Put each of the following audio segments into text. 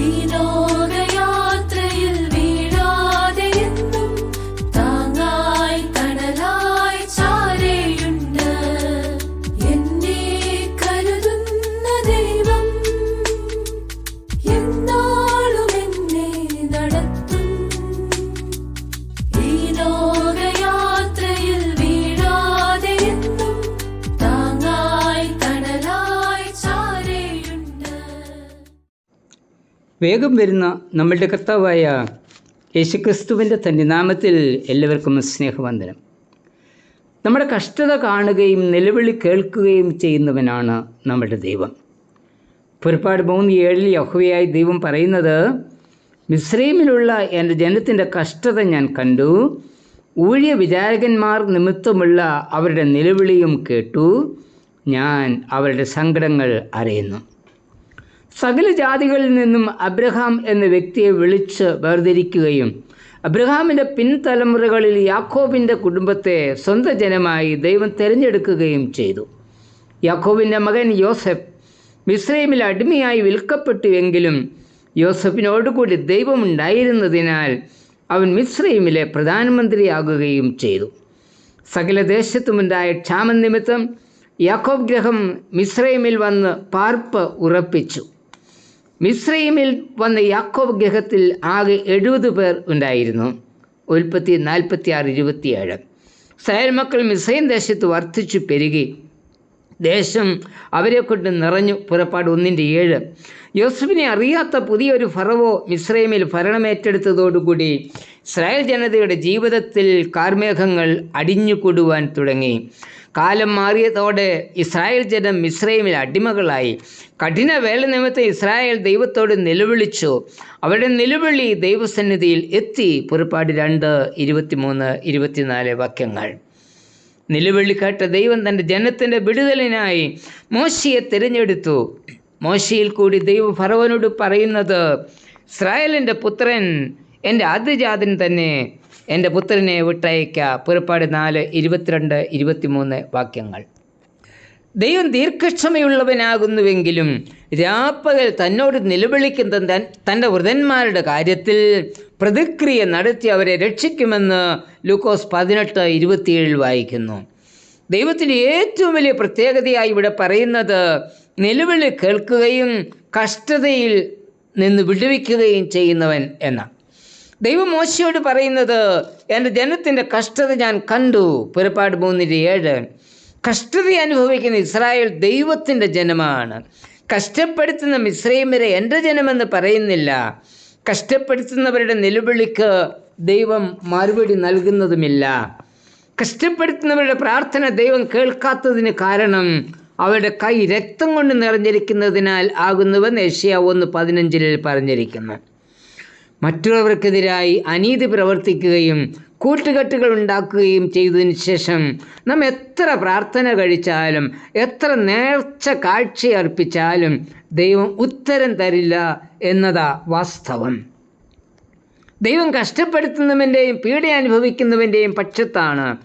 你都。വേഗം വരുന്ന നമ്മളുടെ കർത്താവായ യേശുക്രിസ്തുവിന്റെ തന്റെ നാമത്തിൽ എല്ലാവർക്കും സ്നേഹവന്ദനം. നമ്മുടെ കഷ്ടത കാണുകയും നിലവിളി കേൾക്കുകയും ചെയ്യുന്നവനാണ് നമ്മുടെ ദൈവം. പുറപ്പാട് മൂന്ന് ഏഴിൽ യഹുവയായി ദൈവം പറയുന്നത് മിസ്രൈമിലുള്ള എന്റെ ജനത്തിന്റെ കഷ്ടത ഞാൻ കണ്ടു. ഊഴിയ വിചാരകന്മാർ നിമിത്തമുള്ള അവരുടെ നിലവിളിയും കേട്ടു. ഞാൻ അവരുടെ സങ്കടങ്ങൾ അറിയുന്നു. സകല ജാതികളിൽ നിന്നും അബ്രഹാം എന്ന വ്യക്തിയെ വിളിച്ച് വേർതിരിക്കുകയും അബ്രഹാമിന്റെ പിൻതലമുറകളിൽ യാക്കോബിന്റെ കുടുംബത്തെ സ്വന്തം ജനമായി ദൈവം തിരഞ്ഞെടുക്കുകയും ചെയ്തു. യാക്കോബിന്റെ മകൻ യോസഫ് മിസ്രൈമിൽ അടിമയായി വിൽക്കപ്പെട്ടുവെങ്കിലും യോസഫിനോടുകൂടി ദൈവമുണ്ടായിരുന്നതിനാൽ അവൻ മിസ്രൈമിലെ പ്രധാനമന്ത്രിയാകുകയും ചെയ്തു. സകല ദേശത്തുമുണ്ടായ ക്ഷാമനിമിത്തം യാക്കോബ് ഗ്രഹം മിസ്രൈമിൽ വന്ന് പാർപ്പ് ഉറപ്പിച്ചു. മിസ്രൈമിൽ വന്ന യാക്കോബ് ഗ്രഹത്തിൽ ആകെ എഴുപത് പേർ ഉണ്ടായിരുന്നു. ഉൽപ്പത്തി നാൽപ്പത്തി ആറ് ഇരുപത്തിയേഴ്. ഇസ്രായേൽ മക്കൾ മിസ്രൈം ദേശത്ത് വർദ്ധിച്ചു പെരുകി. ദേശം അവരെ കൊണ്ട് നിറഞ്ഞു പുറപ്പാട് ഒന്നിന്റെ ഏഴ്. യോസഫിനെ അറിയാത്ത പുതിയൊരു ഫറവോ മിസ്രൈമിൽ ഭരണമേറ്റെടുത്തതോടുകൂടി ഇസ്രായേൽ ജനതയുടെ ജീവിതത്തിൽ കാർമേഘങ്ങൾ അടിഞ്ഞുകൂടുവാൻ തുടങ്ങി. കാലം മാറിയതോടെ ഇസ്രായേൽ ജനം മിശ്രൈമിൽ അടിമകളായി. കഠിന വേല നിമിത്തം ഇസ്രായേൽ ദൈവത്തോട് നിലവിളിച്ചു. അവരുടെ നിലവിളി ദൈവസന്നിധിയിൽ എത്തി. പുറപ്പാട് രണ്ട് ഇരുപത്തിമൂന്ന് ഇരുപത്തിനാല് വാക്യങ്ങൾ. നിലവിളി കേട്ട ദൈവം തന്റെ ജനത്തിന്റെ വിടുതലിനായി മോശിയെ തിരഞ്ഞെടുത്തു. മോശയിൽ കൂടി ദൈവ ഫറവനോട് പറയുന്നത് ഇസ്രായേലിന്റെ പുത്രൻ എന്റെ ആദ്യജാതൻ തന്നെ എന്റെ പുത്രനെ വിട്ടയക്ക പുറപ്പാട് നാല് ഇരുപത്തിരണ്ട് ഇരുപത്തിമൂന്ന് വാക്യങ്ങൾ. ദൈവം ദീർഘക്ഷമയുള്ളവനാകുന്നുവെങ്കിലും രാപ്പകൽ തന്നോട് നിലവിളിക്കുന്ന തൻ തന്റെ വൃതന്മാരുടെ കാര്യത്തിൽ പ്രതിക്രിയ നടത്തി അവരെ രക്ഷിക്കുമെന്ന് ലൂക്കോസ് പതിനെട്ട് ഇരുപത്തിയേഴിൽ വായിക്കുന്നു. ദൈവത്തിന്റെ ഏറ്റവും വലിയ പ്രത്യേകതയായി ഇവിടെ പറയുന്നത് നിലവിളി കേൾക്കുകയും കഷ്ടതയിൽ നിന്ന് വിടുവിക്കുകയും ചെയ്യുന്നവൻ എന്നാണ്. ദൈവം മോശയോട് പറയുന്നത് എന്റെ ജനത്തിന്റെ കഷ്ടത ഞാൻ കണ്ടു. പുറപ്പാട് മൂന്നിന്റെ ഏഴ്. കഷ്ടത അനുഭവിക്കുന്ന ഇസ്രായേൽ ദൈവത്തിന്റെ ജനമാണ്. കഷ്ടപ്പെടുത്തുന്ന മിശ്രൈമരെ എന്റെ ജനമെന്ന് പറയുന്നില്ല. കഷ്ടപ്പെടുത്തുന്നവരുടെ നിലവിളിക്ക് ദൈവം മറുപടി നൽകുന്നതുമില്ല. കഷ്ടപ്പെടുത്തുന്നവരുടെ പ്രാർത്ഥന ദൈവം കേൾക്കാത്തതിന് കാരണം അവരുടെ കൈ രക്തം കൊണ്ട് നിറഞ്ഞിരിക്കുന്നതിനാൽ ആകുന്നുവെന്ന് ഏഷ്യ ഒന്ന് പതിനഞ്ചിൽ പറഞ്ഞിരിക്കുന്നു. മറ്റുള്ളവർക്കെതിരായി അനീതി പ്രവർത്തിക്കുകയും കൂട്ടുകെട്ടുകൾ ഉണ്ടാക്കുകയും ചെയ്തതിന് ശേഷം നാം എത്ര പ്രാർത്ഥന കഴിച്ചാലും എത്ര നേർച്ച കാഴ്ചയർപ്പിച്ചാലും ദൈവം ഉത്തരം തരില്ല എന്നതാ വാസ്തവം. ദൈവം കഷ്ടപ്പെടുത്തുന്നവന്റെയും പീഡ അനുഭവിക്കുന്നവന്റെയും പക്ഷത്താണ്.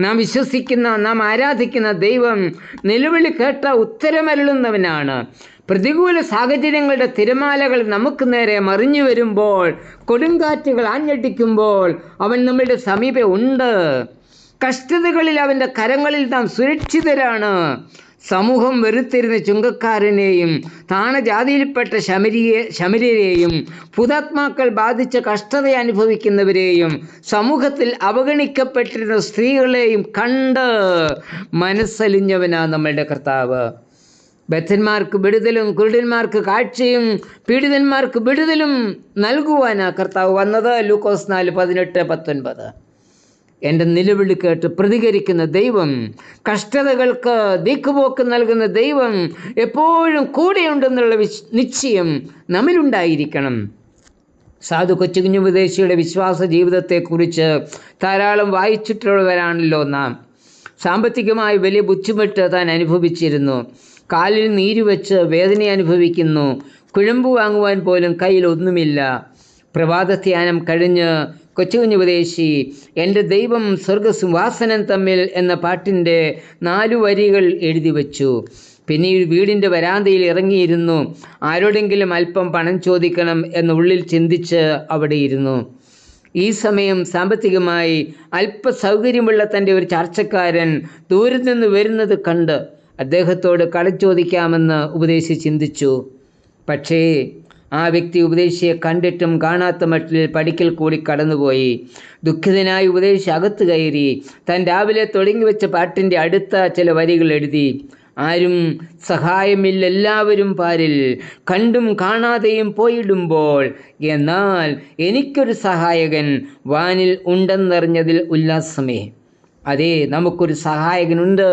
നാം വിശ്വസിക്കുന്ന നാം ആരാധിക്കുന്ന ദൈവം നിലവിളി കേട്ട ഉത്തരമരുളുന്നവനാണ്. പ്രതികൂല സാഹചര്യങ്ങളുടെ തിരമാലകൾ നമുക്ക് നേരെ മറിഞ്ഞു വരുമ്പോൾ കൊടുങ്കാറ്റുകൾ ആഞ്ഞടിക്കുമ്പോൾ അവൻ നമ്മളുടെ സമീപം ഉണ്ട്. കഷ്ടതകളിൽ അവന്റെ കരങ്ങളിൽ നാം സുരക്ഷിതരാണ്. സമൂഹം വെറുത്തിരുന്ന ചുങ്കക്കാരനെയും താണജാതിയിൽപ്പെട്ട ശമരിയെ ശമര്യരെയും പുതാത്മാക്കൾ ബാധിച്ച കഷ്ടത അനുഭവിക്കുന്നവരെയും സമൂഹത്തിൽ അവഗണിക്കപ്പെട്ടിരുന്ന സ്ത്രീകളെയും കണ്ട് മനസ്സലിഞ്ഞവനാണ് നമ്മളുടെ കർത്താവ്. ബദ്ധന്മാർക്ക് വിടുതലും കുരുടന്മാർക്ക് കാഴ്ചയും പീഡിതന്മാർക്ക് വിടുതലും നൽകുവാനാണ് കർത്താവ് വന്നത്. ലൂക്കോസ് നാല് പതിനെട്ട് പത്തൊൻപത്. എന്റെ നിലവിളി കേട്ട് പ്രതികരിക്കുന്ന ദൈവം കഷ്ടതകൾക്ക് ദീക്കുപോക്ക് നൽകുന്ന ദൈവം എപ്പോഴും കൂടെയുണ്ടെന്നുള്ള വിശ് നിശ്ചയം നമ്മിലുണ്ടായിരിക്കണം. സാധു കൊച്ചുകുഞ്ഞു വിദേശിയുടെ വിശ്വാസ ജീവിതത്തെക്കുറിച്ച് ധാരാളം വായിച്ചിട്ടുള്ളവരാണല്ലോ നാം. സാമ്പത്തികമായി വലിയ ബുദ്ധിമുട്ട് താൻ അനുഭവിച്ചിരുന്നു. കാലിൽ നീര് വെച്ച് വേദന അനുഭവിക്കുന്നു. കുഴമ്പ് വാങ്ങുവാൻ പോലും കയ്യിൽ ഒന്നുമില്ല. പ്രഭാതധ്യാനം കഴിഞ്ഞ് കൊച്ചുകുഞ്ഞുപദേശി എന്റെ ദൈവം സ്വർഗസുവാസനം തമ്മിൽ എന്ന പാട്ടിന്റെ നാലു വരികൾ എഴുതി വച്ചു. പിന്നീട് വീടിന്റെ വരാന്തയിൽ ഇറങ്ങിയിരുന്നു. ആരോടെങ്കിലും അല്പം പണം ചോദിക്കണം എന്ന് ഉള്ളിൽ ചിന്തിച്ച് അവിടെയിരുന്നു. ഈ സമയം സാമ്പത്തികമായി അല്പ സൗകര്യമുള്ള തന്റെ ഒരു ചർച്ചക്കാരൻ ദൂരെ നിന്ന് വരുന്നത് കണ്ട് അദ്ദേഹത്തോട് കളിച്ചോദിക്കാമെന്ന് ചോദിക്കാമെന്ന് ഉപദേശി ചിന്തിച്ചു. പക്ഷേ ആ വ്യക്തി ഉപദേശിയെ കണ്ടിട്ടും കാണാത്ത മട്ടിൽ പടിക്കൽ കൂടി കടന്നുപോയി. ദുഃഖിതനായി ഉപദേശി അകത്ത് കയറി താൻ രാവിലെ തുടങ്ങി വെച്ച പാട്ടിന്റെ അടുത്ത ചില വരികൾ എഴുതി. ആരും സഹായമില്ല എല്ലാവരും പാരിൽ. കണ്ടും കാണാതെയും പോയിടുമ്പോൾ. എന്നാൽ എനിക്കൊരു സഹായകൻ വാനിൽ ഉണ്ടെന്നറിഞ്ഞതിൽ ഉല്ലാസമേ. അതെ നമുക്കൊരു സഹായകനുണ്ട്.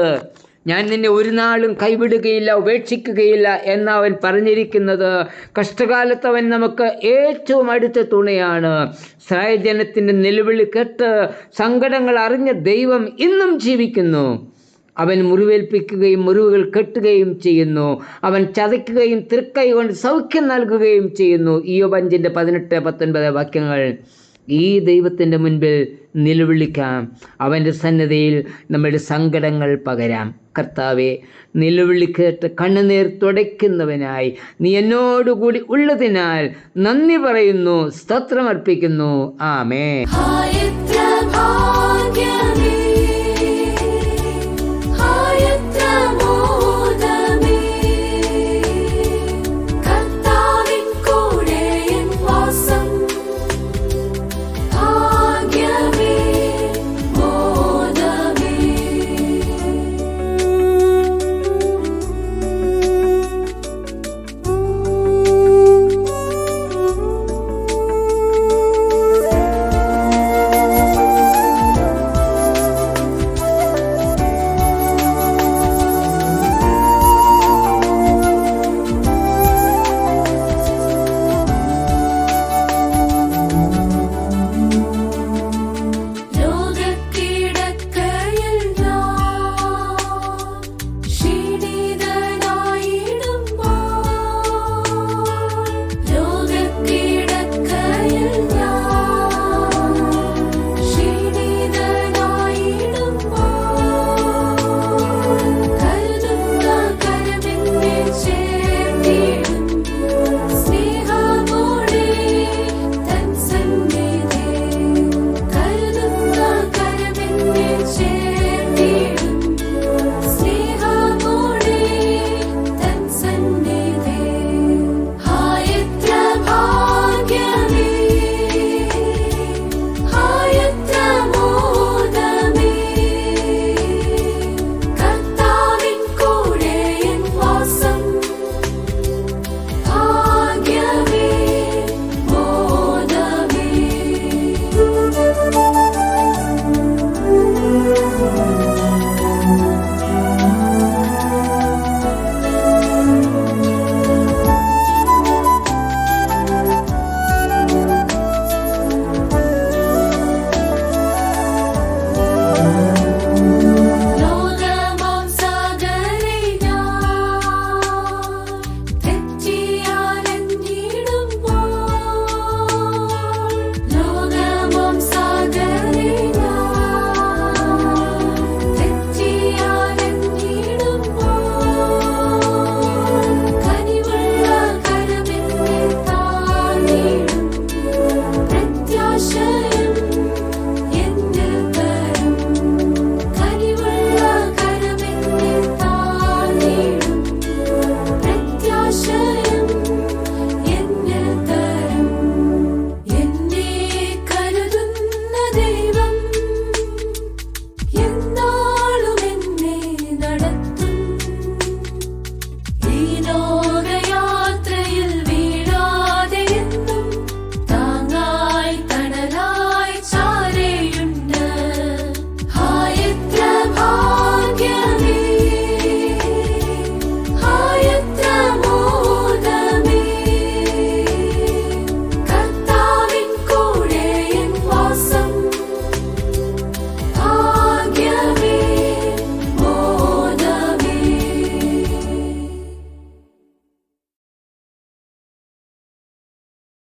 ഞാൻ നിന്നെ ഒരു നാളും കൈവിടുകയില്ല ഉപേക്ഷിക്കുകയില്ല എന്ന് അവൻ പറഞ്ഞിരിക്കുന്നത്. കഷ്ടകാലത്ത് അവൻ നമുക്ക് ഏറ്റവും അടുത്ത തുണയാണ്. ഇസ്രായേൽ ജനത്തിന്റെ നിലവിളി കേട്ട് സങ്കടങ്ങൾ അറിഞ്ഞ ദൈവം ഇന്നും ജീവിക്കുന്നു. അവൻ മുറിവേൽപ്പിക്കുകയും മുറിവുകൾ കെട്ടുകയും ചെയ്യുന്നു. അവൻ ചതയ്ക്കുകയും തൃക്കൈ കൊണ്ട് സൗഖ്യം നൽകുകയും ചെയ്യുന്നു. ഈ പഞ്ചിന്റെ പതിനെട്ട് പത്തൊൻപത് വാക്യങ്ങൾ. ഈ ദൈവത്തിന്റെ മുൻപിൽ നിലവിളിക്കാം. അവന്റെ സന്നദ്ധയിൽ നമ്മുടെ സങ്കടങ്ങൾ പകരാം. കർത്താവെ നിലവിളിക്കേട്ട് കണ്ണുനീർ തുടയ്ക്കുന്നവനായി നീ എന്നോടുകൂടി ഉള്ളതിനാൽ നന്ദി പറയുന്നു സ്തോത്രമർപ്പിക്കുന്നു ആമേ